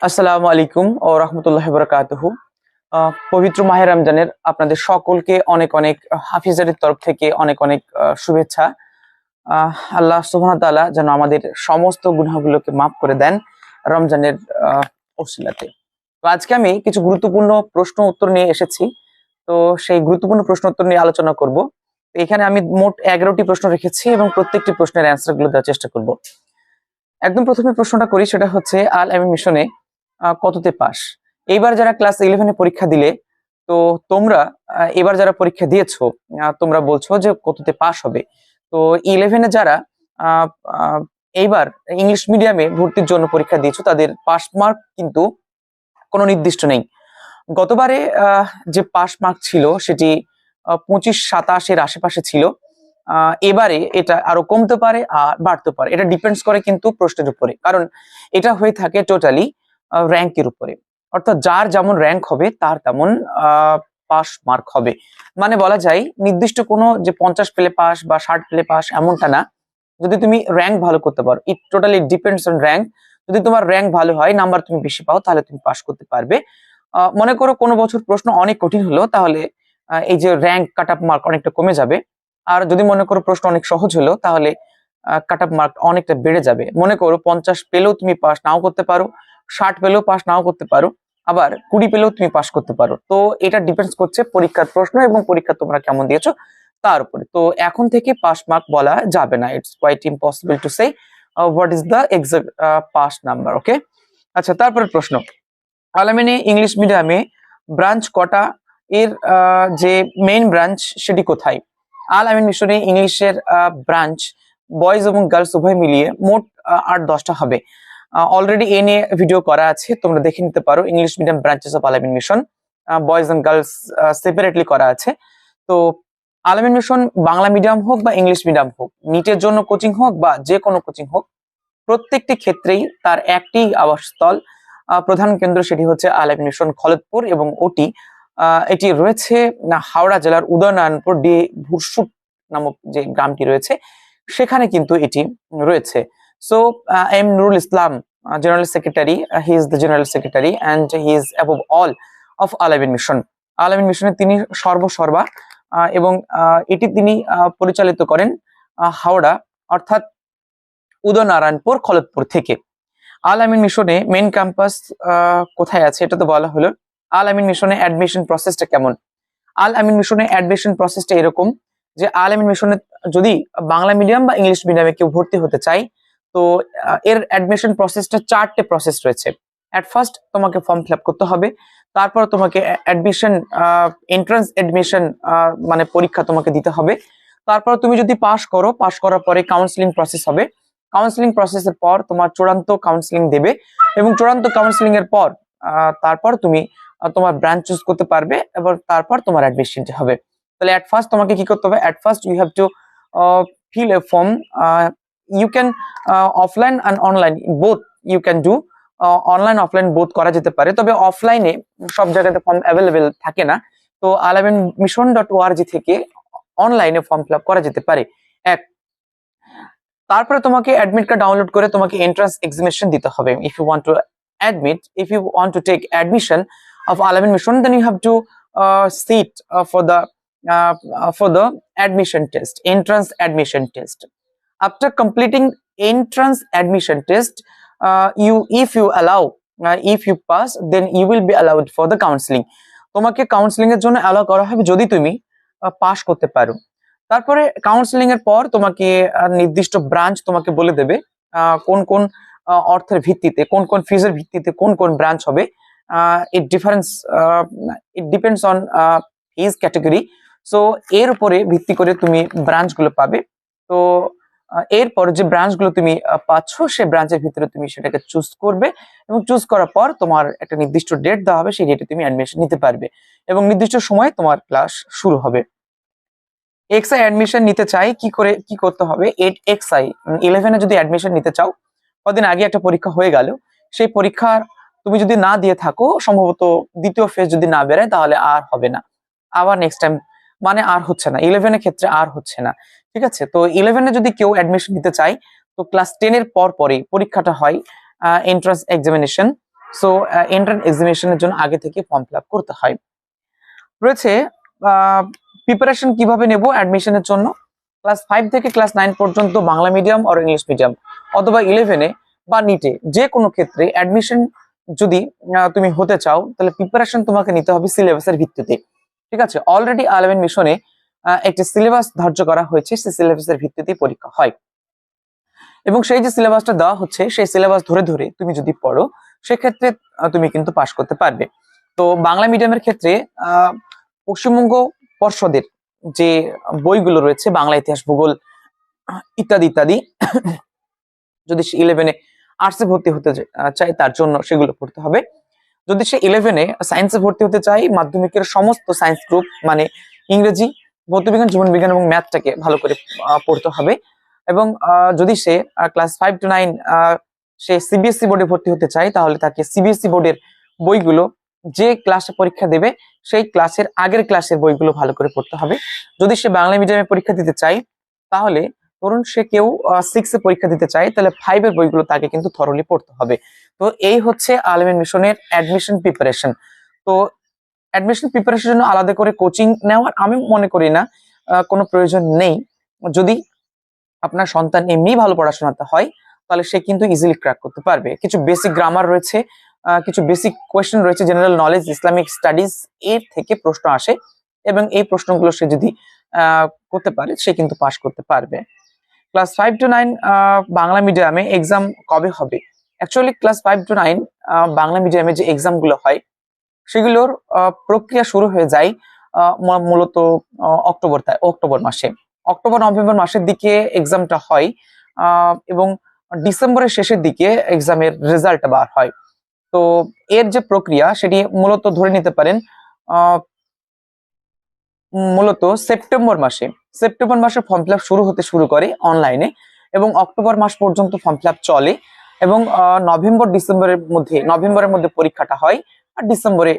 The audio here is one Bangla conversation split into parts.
আসসালামু আলাইকুম ও রহমতুল্লাহ বরকাতহু। পবিত্র মাহের রমজানের আপনাদের সকলকে অনেক অনেক হাফিজারের তরফ থেকে অনেক অনেক শুভেচ্ছা। আল্লাহ সুবহান তাআলা যেন আমাদের সমস্ত গুনাহগুলোকে মাফ করে দেন রমজানের আহ, তো আজকে আমি কিছু গুরুত্বপূর্ণ প্রশ্ন উত্তর নিয়ে এসেছি। তো সেই গুরুত্বপূর্ণ প্রশ্ন উত্তর নিয়ে আলোচনা করব। এখানে আমি মোট এগারোটি প্রশ্ন রেখেছি এবং প্রত্যেকটি প্রশ্নের অ্যান্সারগুলো দেওয়ার চেষ্টা করব। একদম প্রথমে প্রশ্নটা করি সেটা হচ্ছে আল আমিন মিশনে কততে পাস? এইবার যারা ক্লাস ইলেভেনে পরীক্ষা দিলে, তো তোমরা এবার যারা পরীক্ষা দিয়েছ তোমরা বলছো যে কততে পাস হবে। তো ইলেভেনে যারা এইবার ইংলিশ মিডিয়ামে ভর্তির জন্য পরীক্ষা দিয়েছ, তাদের পাস মার্ক কিন্তু কোনো নির্দিষ্ট নেই। গতবারে যে পাস মার্ক ছিল সেটি পঁচিশ সাতাশের আশেপাশে ছিল। এবারে এটা আরও কমতে পারে আর বাড়তে পারে। এটা ডিপেন্ডস করে কিন্তু প্রশ্নের উপরে। কারণ এটা হয়ে থাকে টোটালি র্যাঙ্কের উপরে। অর্থাৎ যার যেমন র্যাঙ্ক হবে, তার তেমন পাস মার্ক হবে। মানে বলা যায়, নির্দিষ্ট কোনো যে পঞ্চাশ পেলে পাস বা ষাট পেলে পাস এমনটা না। যদি তুমি র্যাঙ্ক ভালো করতে পারো it totally depends on rank যদি তোমার র্যাঙ্ক ভালো হয় নাম্বার তুমি বেশি পাও, তাহলে তুমি পাস করতে পারবে। মনে করো কোনো বছর প্রশ্ন অনেক কঠিন হলো, তাহলে এই যে র্যাঙ্ক কাট আপ মার্ক অনেকটা কমে যাবে। আর যদি মনে করো প্রশ্ন অনেক সহজ হলো, তাহলে কাট আপ মার্ক অনেকটা বেড়ে যাবে। মনে করো পঞ্চাশ পেলেও তুমি পাস নাও করতে পারো। ষাট পেলেও পাস নাও করতে পারো আবার কুড়ি পেলেও তুমি পাস করতে পারো। তো এটা ডিপেন্ডস করছে পরীক্ষার প্রশ্ন এবং পরীক্ষা তোমরা কেমন দিয়েছ তার উপরে। তো এখন থেকে পাস মার্ক বলা যাবে না it's quite impossible to say what is the exact pass number okay আচ্ছা তারপরে প্রশ্ন। আলামিনী ইংলিশ মিডিয়ামে ব্রাঞ্চ কটা এর আহ, যে মেইন ব্রাঞ্চ সেটি কোথায়? আল আমিন মিশনে ইংলিশের ব্রাঞ্চ বয়েজ এবং গার্লস উভয় মিলিয়ে মোট আট দশটা হবে। অলরেডি এ নিয়ে ভিডিও করা আছে, তোমরা দেখে নিতে পারো English medium branches of Alamin mission boys and girls separately করা আছে। তো আলামিন মিশন বাংলা মিডিয়াম হোক বা ইংলিশ মিডিয়াম হোক নিটের জন্য কোচিং হোক বা যে কোনো কোচিং হোক, প্রত্যেকটি ক্ষেত্রেই তার একটি আবাসস্থল প্রধান কেন্দ্র সেটি হচ্ছে আলামিন মিশন খলদপুর এবং ওটি এটি রয়েছে হাওড়া জেলার উদয়নারায়ণপুর ডি ভুরসুট নামক যে গ্রামটি রয়েছে, সেখানে কিন্তু এটি রয়েছে। So M Nurul Islam general secretary he is the general secretary and he is above all of Alamin mission Alamin মিশনে তিনি সর্বসর্বা আহ, এবং আহ, এটি তিনি আহ, পরিচালিত করেন হাওড়া অর্থাৎ উদয়নারায়ণপুর খলদপুর থেকে। আল আমিন মিশনে মেন ক্যাম্পাস কোথায় আছে এটা তো বলা হলো। আল আমিন মিশনে অ্যাডমিশন প্রসেসটা কেমন? আল আমিন মিশনে অ্যাডমিশন প্রসেসটা এরকম যে আল আমিন মিশনে যদি বাংলা মিডিয়াম বা ইংলিশ মিডিয়ামে কেউ ভর্তি হতে চায় তো এর অ্যাডমিশন প্রসেসটা চারটে প্রসেস রয়েছে। অ্যাট ফার্স্ট তোমাকে ফর্ম ফিল করতে হবে, তারপর তোমাকে অ্যাডমিশন এন্ট্রান্স অ্যাডমিশন মানে পরীক্ষা তোমাকে দিতে হবে। তারপর তুমি যদি পাশ করো পাশ করার পরে কাউন্সিলিং প্রসেস হবে। কাউন্সিলিং প্রসেসের পর তোমার চূড়ান্ত কাউন্সিলিং দেবে এবং চূড়ান্ত কাউন্সিলিং এর পর তারপর তুমি তোমার ব্রাঞ্চ চুজ করতে পারবে এবং তারপর তোমার অ্যাডমিশনটি হবে। তাহলে অ্যাট ফার্স্ট তোমাকে কি করতে হবে? At first you have to fill a form you can offline and online both you can do online offline both করা যেতে পারে। তবে অফলাইনে সব জায়গাতে ফর্ম অ্যাভেলেবেল থাকে না। তো আলামিন মিশন ডট ওআরজি থেকে অনলাইনে ফর্ম ফিল করা যেতে পারে। এক তারপরে তোমাকে অ্যাডমিট কার্ড ডাউনলোড করে তোমাকে এন্ট্রান্স এক্সামিনেশন দিতে হবে। If you want to admit if you want to take admission of Alamin Mission then you have to uh, sit uh, for the uh, uh, for the admission after completing entrance admission test uh, you if you allow uh, if you pass then you will be allowed for the counseling. তোমাকে কাউন্সিলিং এর জন্য অ্যালাউ করা হবে যদি তুমি পাস করতে পারো। তারপরে কাউন্সিলিং এর পর তোমাকে আহ, নির্দিষ্ট ব্রাঞ্চ তোমাকে বলে দেবে আহ, কোন কোন অর্থের ভিত্তিতে কোন কোন ফিজের ভিত্তিতে কোন কোন ব্রাঞ্চ হবে। It difference it depends on fees category so এর উপরে ভিত্তি করে তুমি ব্রাঞ্চগুলো পাবে। তো এরপর যে ব্রাঞ্চগুলো তুমি পাচ্ছ সে ব্রাঞ্চের ভিতরে তুমি সেটাকে চুজ করবে এবং চুজ করার পর তোমার একটা নির্দিষ্ট ডেট দেওয়া হবে, সেই ডেটে তুমি অ্যাডমিশন নিতে পারবে এবং নির্দিষ্ট সময় তোমার ক্লাস শুরু হবে। এক্সআই অ্যাডমিশন নিতে চাই, কি করে, কি করতে হবে? এইট এক্সআই ইলেভেনে যদি অ্যাডমিশন নিতে চাও, কদিন আগে একটা পরীক্ষা হয়ে গেল, সেই পরীক্ষার তুমি যদি না দিয়ে থাকো, সম্ভবত দ্বিতীয় ফেজ যদি না বেরোয়, তাহলে আর হবে না। আবার নেক্সট টাইম মানে আর হচ্ছে না। ইলেভেনের ক্ষেত্রে আর হচ্ছে না। ঠিক আছে? তো ইলেভেনে যদি কেউ অ্যাডমিশন নিতে চায়, তো ক্লাস টেন এর পর পরে পরীক্ষাটা হয় এন্ট্রান্স এক্সামিনেশন সো এন্ট্রান্স এক্সামিনেশনের জন্য আগে থেকে ফর্ম ফিল করতে হয়। রয়েছে প্রিপারেশন কীভাবে নেব অ্যাডমিশনের জন্য? ক্লাস ফাইভ থেকে ক্লাস নাইন পর্যন্ত বাংলা মিডিয়াম আর ইংলিশ মিডিয়াম অথবা ইলেভেনে বা নিটে যে কোনো ক্ষেত্রে অ্যাডমিশন যদি তুমি হতে চাও, তাহলে প্রিপারেশন তোমাকে নিতে হবে সিলেবাসের ভিত্তিতে। ঠিক আছে? অলরেডি আলেভেন মিশনে একটি সিলেবাস ধার্য করা হয়েছে, সেই সিলেবাসের ভিত্তিতে পরীক্ষা হয়। এবং সেই যে সিলেবাসটা দেওয়া হচ্ছে, সেই সিলেবাস ধরে ধরে তুমি যদি পড়ো, সেক্ষেত্রে তুমি কিন্তু পাশ করতে পারবে। তো বাংলা মিডিয়ামের ক্ষেত্রে পশ্চিমবঙ্গ পর্ষদের যে বইগুলো রয়েছে, বাংলা ইতিহাস, ভূগোল, ইত্যাদি ইত্যাদি, যদি সে ইলেভেনে আর্টসে ভর্তি হতে চায়, তার জন্য সেগুলো পড়তে হবে। যদি সে ইলেভেনে সায়েন্সে ভর্তি হতে চায়, মাধ্যমিকের সমস্ত সায়েন্স গ্রুপ মানে ইংরেজি ভৌতবিজ্ঞান জীবন বিজ্ঞান এবং ম্যাথটাকে ভালো করে পড়তে হবে। এবং যদি সে ক্লাস ফাইভ টু নাইন সে সিবিএসসি বোর্ডে ভর্তি হতে চায়, তাহলে তাকে সিবিএসসি বোর্ডের বইগুলো যে ক্লাসে পরীক্ষা দেবে, সেই ক্লাসের আগের ক্লাসের বইগুলো ভালো করে পড়তে হবে। যদি সে বাংলা মিডিয়ামে পরীক্ষা দিতে চায়, তাহলে ধরুন সে কেউ সিক্সে পরীক্ষা দিতে চায়, তাহলে ফাইভের বইগুলো তাকে কিন্তু থরলি পড়তে হবে। তো এই হচ্ছে আলমিন মিশনের অ্যাডমিশন প্রিপারেশন তো অ্যাডমিশন প্রিপারেশনের জন্য আলাদা করে কোচিং নেওয়ার আমি মনে করি না কোনো প্রয়োজন নেই। যদি আপনার সন্তান এমনি ভালো পড়াশোনাতে হয়, তাহলে সে কিন্তু ইজিলি ক্র্যাক করতে পারবে। কিছু বেসিক গ্রামার রয়েছে কিছু বেসিক কোয়েশ্চেন রয়েছে জেনারেল নলেজ ইসলামিক স্টাডিজ এর থেকে প্রশ্ন আসে এবং এই প্রশ্নগুলো সে যদি করতে পারে, সে কিন্তু পাশ করতে পারবে। Class five to nine Bangla মিডিয়ামে এক্সাম কবে হবে? Actually class five to nine Bangla মিডিয়ামে যে এক্সামগুলো হয় সেগুলোর প্রক্রিয়া শুরু হয়ে যায় মূলত অক্টোবর অক্টোবর মাসে। অক্টোবর, নভেম্বর মাসের দিকে এক্সামটা হয় এবং ডিসেম্বরের শেষের দিকে এক্সামের রেজাল্ট বার হয়। তো এর যে প্রক্রিয়া, সেটি মূলত ধরে নিতে পারেন মূলত সেপ্টেম্বর মাসে। সেপ্টেম্বর মাসে ফর্ম ফিল শুরু হতে শুরু করে অনলাইনে এবং অক্টোবর মাস পর্যন্ত ফর্ম ফিল চলে, এবং নভেম্বর, ডিসেম্বরের মধ্যে, নভেম্বরের মধ্যে পরীক্ষাটা হয় আর ডিসেম্বরে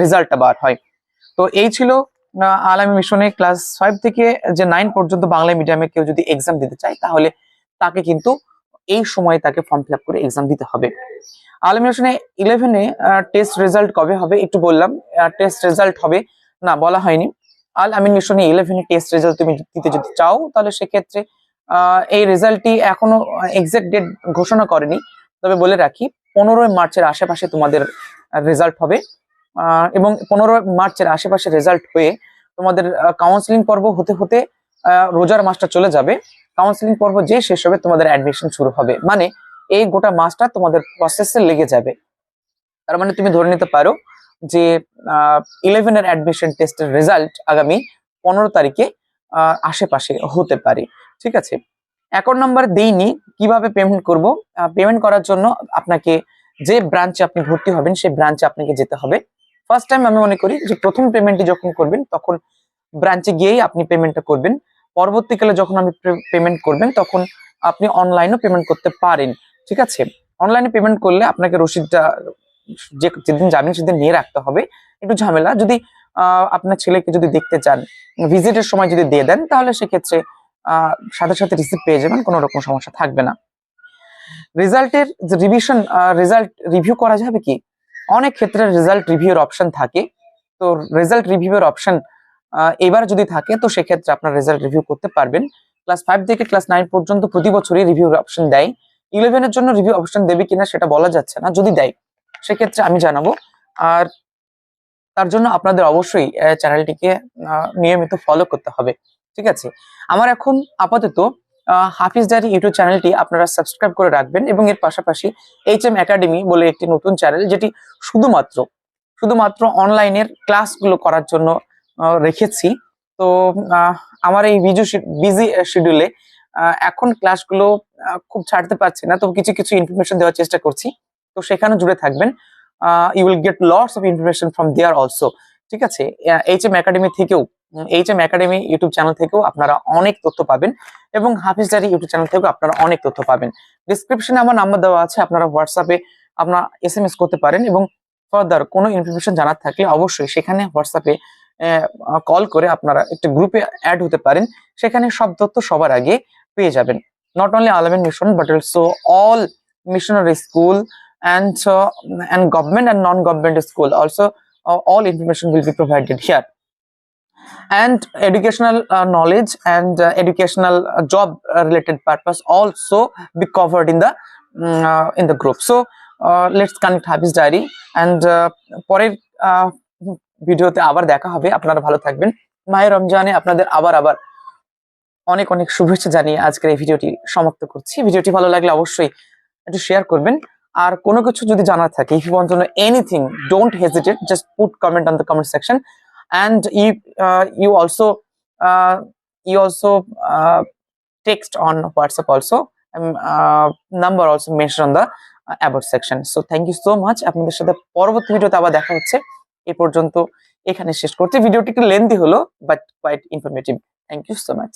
রেজাল্টটা বার হয়। তো এই ছিল আলামী মিশনে ক্লাস ফাইভ থেকে যে নাইন পর্যন্ত বাংলা মিডিয়ামে কেউ যদি এক্সাম দিতে চায়, তাহলে তাকে কিন্তু এই সময়ে তাকে ফর্ম ফিল করে এক্সাম দিতে হবে। আলামী মিশনে ইলেভেনে টেস্ট রেজাল্ট কবে হবে একটু বললাম। টেস্ট রেজাল্ট হবে, না, বলা হয়নি। আল আমিন মিশনে ইলেভেনে টেস্ট রেজাল্ট তুমি দিতে যদি চাও, তাহলে সেক্ষেত্রে এই রেজাল্টটি এখনও এক্সাক্ট ডেট ঘোষণা করেনি। তবে বলে রাখি, পনেরোই মার্চের আশেপাশে তোমাদের রেজাল্ট হবে। এবং পনেরো মার্চের আশেপাশে রেজাল্ট হয়ে তোমাদের কাউন্সিলিং পর্ব হতে হতে রোজার মাসটা চলে যাবে। কাউন্সিলিং পর্ব যে শেষ হবে, তোমাদের অ্যাডমিশন শুরু হবে। মানে এই গোটা মাসটা তোমাদের প্রসেসে লেগে যাবে। তার মানে তুমি ধরে নিতে পারো যে ইলেভেনের অ্যাডমিশন টেস্টের রেজাল্ট আগামী পনেরো তারিখে আশেপাশে হতে পারে। ঠিক আছে? অ্যাকাউন্ট নাম্বার দেইনি, কীভাবে পেমেন্ট করব? পেমেন্ট করার জন্য আপনাকে যে ব্রাঞ্চে আপনি ভর্তি হবেন, সেই ব্রাঞ্চে আপনাকে যেতে হবে। ফার্স্ট টাইম আমি মনে করি যে প্রথম পেমেন্টটি যখন করবেন, তখন ব্রাঞ্চে গিয়েই আপনি পেমেন্টটা করবেন। পরবর্তীকালে যখন আপনি পেমেন্ট করবেন, তখন আপনি অনলাইনও পেমেন্ট করতে পারেন, ঠিক আছে? অনলাইনে পেমেন্ট করলে আপনাকে রসিদটা যে, যেদিন যাবেন সেদিন নিয়ে রাখতে হবে। একটু ঝামেলা, যদি আপনার ছেলেকে যদি দেখতে চান ভিজিটের সময় যদি দিয়ে দেন, তাহলে সেক্ষেত্রে সাথে সাথে রিসিপ্ট পেয়ে যাবেন, কোনো রকম সমস্যা থাকবে না। রেজাল্টের যে রিভিশন রেজাল্ট রিভিউ করা যাবে কি? অনেক ক্ষেত্রে রেজাল্ট রিভিউর অপশন থাকে। তো রেজাল্ট রিভিউর অপশন এবার যদি থাকে, তো সেক্ষেত্রে আপনার রেজাল্ট রিভিউ করতে পারবেন। ক্লাস ফাইভ থেকে ক্লাস নাইন পর্যন্ত প্রতি বছরই রিভিউর অপশন দেয়। ইলেভেনের জন্য রিভিউ অপশন দেবে কিনা সেটা বলা যাচ্ছে না। যদি দেয়, সেক্ষেত্রে আমি জানাব। আর তার জন্য আপনাদের অবশ্যই চ্যানেলটিকে নিয়মিত ফলো করতে হবে। ঠিক আছে? আমার এখন আপাতত হাফিজ ডায়েরি ইউটিউব চ্যানেলটি আপনারা সাবস্ক্রাইব করে রাখবেন এবং এর পাশাপাশি এইচ এম একাডেমি বলে একটি নতুন চ্যানেল যেটি শুধুমাত্র শুধুমাত্র অনলাইনের ক্লাসগুলো করার জন্য রেখেছি। তো আমার এই বিজু বিজি শিডিউলে এখন ক্লাসগুলো খুব ছাড়তে পারছি না তো কিছু কিছু ইনফরমেশন দেওয়ার চেষ্টা করছি। তো সেখানে জুড়ে থাকবেন। You will get lots of information from there also ঠিক আছে? এইচ এম একাডেমি থেকেও H M academy YouTube channel থেকেও আপনারা অনেক তথ্য পাবেন এবং হাফিজ ডারি ইউটিউব চ্যানেল থেকেও আপনারা অনেক তথ্য পাবেন। ডিসক্রিপশনে আমার নাম্বার দেওয়া আছে আপনারা হোয়াটসঅ্যাপে আপনারা এস এম এস করতে পারেন এবং ফার্দার কোনো ইনফরমেশন জানার থাকলে অবশ্যই সেখানে হোয়াটসঅ্যাপে কল করে আপনারা একটা গ্রুপে অ্যাড হতে পারেন। সেখানে সব তথ্য সবার আগে পেয়ে যাবেন। Not only Alamin mission but also all missionary school uh, and government and non-government school. Also uh, all information will be provided here. And educational uh, knowledge and uh, educational uh, job related purpose also be covered in the uh, in the group. So uh, let's Hafiz diary and uh, পরের uh, ভিডিওতে আবার দেখা হবে। আপনারা ভালো থাকবেন। মায়ের রমজানে আপনাদের আবার আবার অনেক অনেক শুভেচ্ছা জানিয়ে আজকের এই ভিডিওটি সমাপ্ত করছি। ভিডিওটি ভালো লাগলে অবশ্যই একটু শেয়ার করবেন। আর কোনো কিছু যদি জানার থাকে if you want to know anything don't hesitate just put comment on the comment section and you uh, you also uh, you also uh, text on whatsapp also um, uh, number also mentioned on the uh, about section so thank you so much আপনাদের সাথে পরবর্তী ভিডিওতে আবার দেখা হচ্ছে এই পর্যন্ত এখানে শেষ করতে ভিডিওটি একটু লেন্দি হলো but quite informative thank you so much